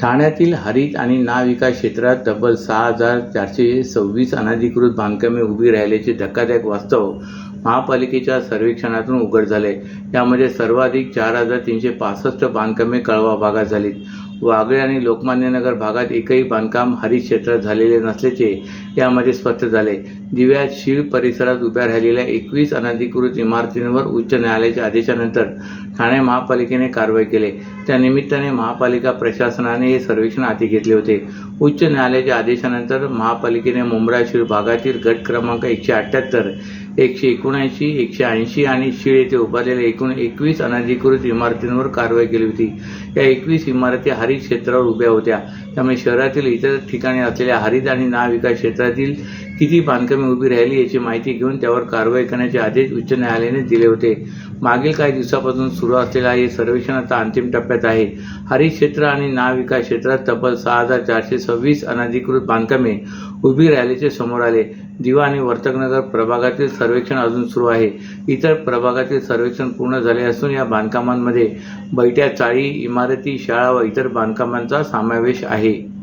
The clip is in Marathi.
ठाण्यातील हरित आणि नाविकास क्षेत्रात तब्बल सहा हजार चारशे सव्वीस अनधिकृत बांधकामे उभी राहिल्याचे धक्कादायक वास्तव महापालिकेच्या सर्वेक्षणातून उघड झाले. यामध्ये सर्वाधिक चार हजार तीनशे पासष्ट बांधकामे कळवा भागात झालीत. वागळे आणि लोकमान्यनगर भागात एकही बांधकाम हरित क्षेत्रात झालेले नसल्याचे यामध्ये स्पष्ट झाले. दिव्यात शीळ परिसरात उभ्या राहिलेल्या एकवीस अनधिकृत इमारतींवर उच्च न्यायालयाच्या आदेशानंतर ठाणे महापालिकेने कारवाई केली. त्यानिमित्ताने महापालिका प्रशासनाने हे सर्वेक्षण हाती घेतले होते. उच्च न्यायालयाच्या आदेशानंतर महापालिकेने मुंब्रा शीळ भागातील गट क्रमांक एकशे अठ्ठ्याहत्तर एकशे एकोणऐंशी एकशे ऐंशी आणि शीळ येथे उभारलेल्या एकूण एकवीस अनधिकृत इमारतींवर कारवाई केली होती. या एकवीस इमारती हरित क्षेत्रावर उभ्या होत्या. त्यामुळे शहरातील इतर ठिकाणी असलेल्या हरित आणि नाविकास क्षेत्रातील किती बांधकाम उभी राहिली याची माहिती घेऊन त्यावर कारवाई करण्याचे आदेश उच्च न्यायालयाने दिले होते. मागील काही दिवसापासून सुरू असलेला हे सर्वेक्षण आता अंतिम टप्प्यात आहे. हरित क्षेत्र आणि नाविकास क्षेत्रात तब्बल सहा हजार चारशे सव्वीस अनधिकृत बांधकामे उभी राहिल्याचे समोर आले. दिवा आणि वर्तकनगर प्रभागातील सर्वेक्षण अजून सुरू आहे. इतर प्रभागातील सर्वेक्षण पूर्ण झाले असून या बांधकामांमध्ये बैठ्या चाळी इमारती शाळा व इतर बांधकामांचा समावेश आहे.